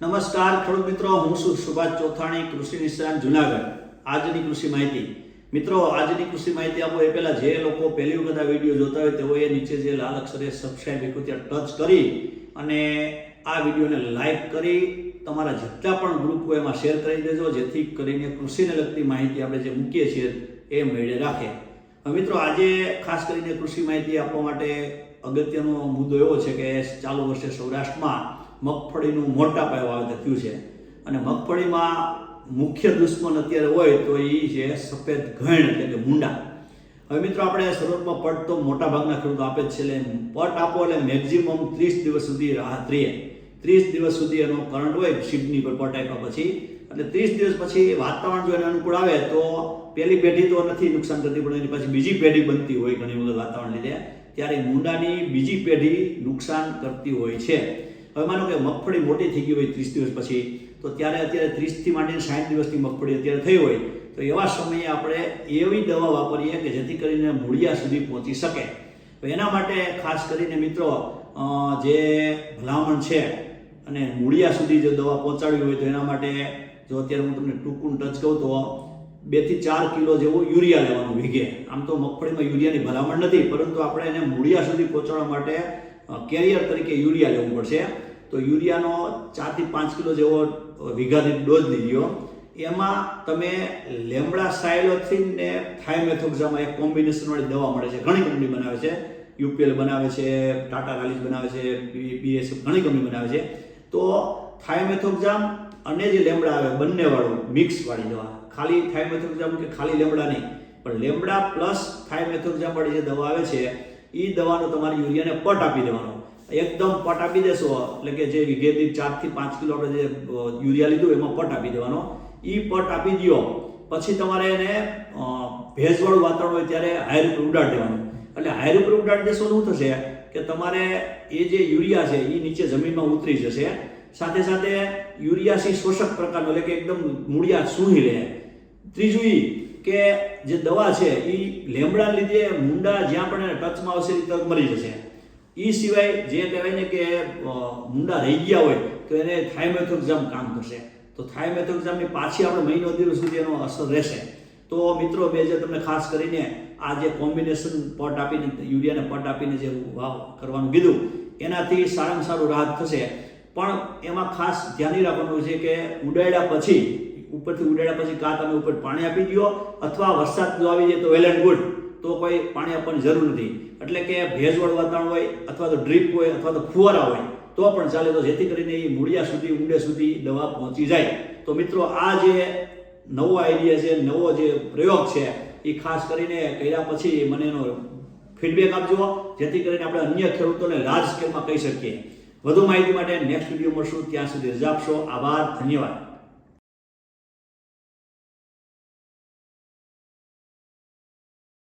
નમસ્કાર ખેડૂત મિત્રો, હું છું સુભાષ ચોથાણી, કૃષિ નિષ્ણાત જુનાગઢ. આજની કૃષિ માહિતી. મિત્રો, આજની કૃષિ માહિતી આપો, એ પહેલાં જે લોકો પહેલી વખત આ વીડિયો જોતા હોય, તેઓએ નીચે જે લાલ અક્ષરે સબસ્ક્રાઈબ લખ્યું ત્યાં ટચ કરી અને આ વિડીયોને લાઈક કરી, તમારા જેટલા પણ ગ્રુપ હોય, એમાં શેર કરી દેજો, જેથી કરીને કૃષિને લગતી માહિતી આપણે જે મૂકીએ છીએ, એ મેળે રાખે. મિત્રો, આજે ખાસ કરીને કૃષિ માહિતી આપવા માટે અગત્યનો મુદ્દો એવો છે કે ચાલુ વર્ષે સૌરાષ્ટ્રમાં મગફળીનું મોટા પાયે વાવેતર થયું છે. અને મગફળીમાં મુખ્ય દુશ્મન અત્યારે હોય તો એ છે સફેદ ઘણ એટલે કે મુંડા. હવે મિત્રો આપણે શરૂઆતમાં પટ તો મોટા ભાગના ખેડૂતો આપે જ છે, એટલે પટ આપો એટલે મેક્ઝિમમ ત્રીસ દિવસ સુધી રાહત રહે. ત્રીસ દિવસ સુધી એનો કરંટ હોય સીડની પર પટ આપ્યા પછી. એટલે ત્રીસ દિવસ પછી વાતાવરણ જો એને અનુકૂળ આવે તો પહેલી પેઢી તો નથી નુકસાન થતી, પણ એની પછી બીજી પેઢી બનતી હોય ઘણી વખત વાતાવરણ લીધે. ત્યારે મુંડાની બીજી પેઢી નુકસાન કરતી હોય છે. હવે માનો કે મગફળી મોટી થઈ ગઈ હોય ત્રીસ દિવસ પછી, તો ત્યારે અત્યારે ત્રીસથી માંડીને સાઠ દિવસની મગફળી અત્યારે થઈ હોય, તો એવા સમયે આપણે એવી દવા વાપરીએ કે જેથી કરીને મૂળિયા સુધી પહોંચી શકે. તો એના માટે ખાસ કરીને મિત્રો જે ભલામણ છે અને મૂળિયા સુધી જો દવા પહોંચાડવી હોય તો એના માટે જો અત્યારે હું તમને ટૂંકું ટચ કહું તો બેથી ચાર કિલો જેવું યુરિયા લેવાનું વીઘે. આમ તો મગફળીમાં યુરિયાની ભલામણ નથી, પરંતુ આપણે એને મૂળિયા સુધી પહોંચાડવા માટે કેરિયર તરીકે યુરિયા લેવું પડશે. તો યુરિયાનો ચારથી પાંચ કિલો જેવો વીઘાથી ડોઝ લીધો એમાં તમે લેમડા સાયલોથિન ને થાઇમેથોક્ઝામાં એક કોમ્બિનેશન વાળી દવા મળે છે, ઘણી કંપની બનાવે છે. યુપીએલ બનાવે છે, ટાટા રાલીસ બનાવે છે બીએસએફ ઘણી કંપની બનાવે છે. તો થાઇમેથોક્ઝામ અને જે લેમડા આવે બંને વાળું મિક્સ વાળી દવા. ખાલી થાઇમેથોક્ઝામ કે ખાલી લેમડા નહીં, પણ લેમડા પ્લસ થાઇમેથોક્ઝામ વાળી જે દવા આવે છે એ દવાનો તમારે યુરિયાને પટ આપી દેવાનો. એકદમ પટ આપી દેશો, એટલે કે જે વીઘેથી ચારથી પાંચ કિલો આપણે જે યુરિયા લીધું એમાં પટ આપી દેવાનો. એ પટ આપી દો પછી તમારે એને ભેજવાળું વાતાવરણ હોય ત્યારે હાયર ઉપર ઉડાડી દેવાનું. એટલે હાયર ઉપર ઉડાડી દેશો શું થશે? કે તમારે એ જે યુરિયા છે એ નીચે જમીનમાં ઉતરી જશે. સાથે સાથે યુરિયાસી શોષક પ્રકારનો, એટલે કે એકદમ મૂળિયા સૂહી લે ત્રીજું કે જે દવા છે એ લેમડા લીધે મુંડા જ્યાં પણ ટચમાં આવશે એ તરત મરી જશે. એ સિવાય જે કહેવાય ને કે મુંડા રહી ગયા હોય, તો એને થાઇમેથોક્ઝામ કામ કરશે. તો થાઇમેથોક્ઝામની પાછી આપણે મહિનો દિવસ સુધી એનો અસર રહેશે. તો મિત્રો, બે જે તમને ખાસ કરીને આ જે કોમ્બિનેશન પટ આપીને, યુરિયાને પટ આપીને જે વાવ કરવાનું કીધું, એનાથી સારામાં સારું રાહત થશે. પણ એમાં ખાસ ધ્યાન રાખવાનું છે કે, ઉડાડ્યા પછી ઉપરથી ઉડાડ્યા પછી કાં તમે ઉપર પાણી આપી દો અથવા વરસાદ જો આવી જાય તો વેલ એન્ડ ગુડ તો કોઈ પાણી આપવાની જરૂર નથી. એટલે કે ભેજવાળું વાતાવરણ હોય, અથવા તો ડ્રીપ હોય, અથવા તો ફુવારા હોય, તો પણ ચાલે તો જેથી કરીને એ મૂળિયા સુધી, ઊંડે સુધી દવા પહોંચી જાય. તો મિત્રો, આ જે નવો આઈડિયા છે, નવો જે પ્રયોગ છે, એ ખાસ કરીને કર્યા પછી મને એનો ફીડબેક આપજો, જેથી કરીને આપણે અન્ય ખેડૂતોને લાર્જ સ્કેલમાં કહી શકીએ. વધુ માહિતી માટે નેક્સ્ટ વીડિયો મળશું. ત્યાં સુધી રજા આપશો. આભાર. ધન્યવાદ.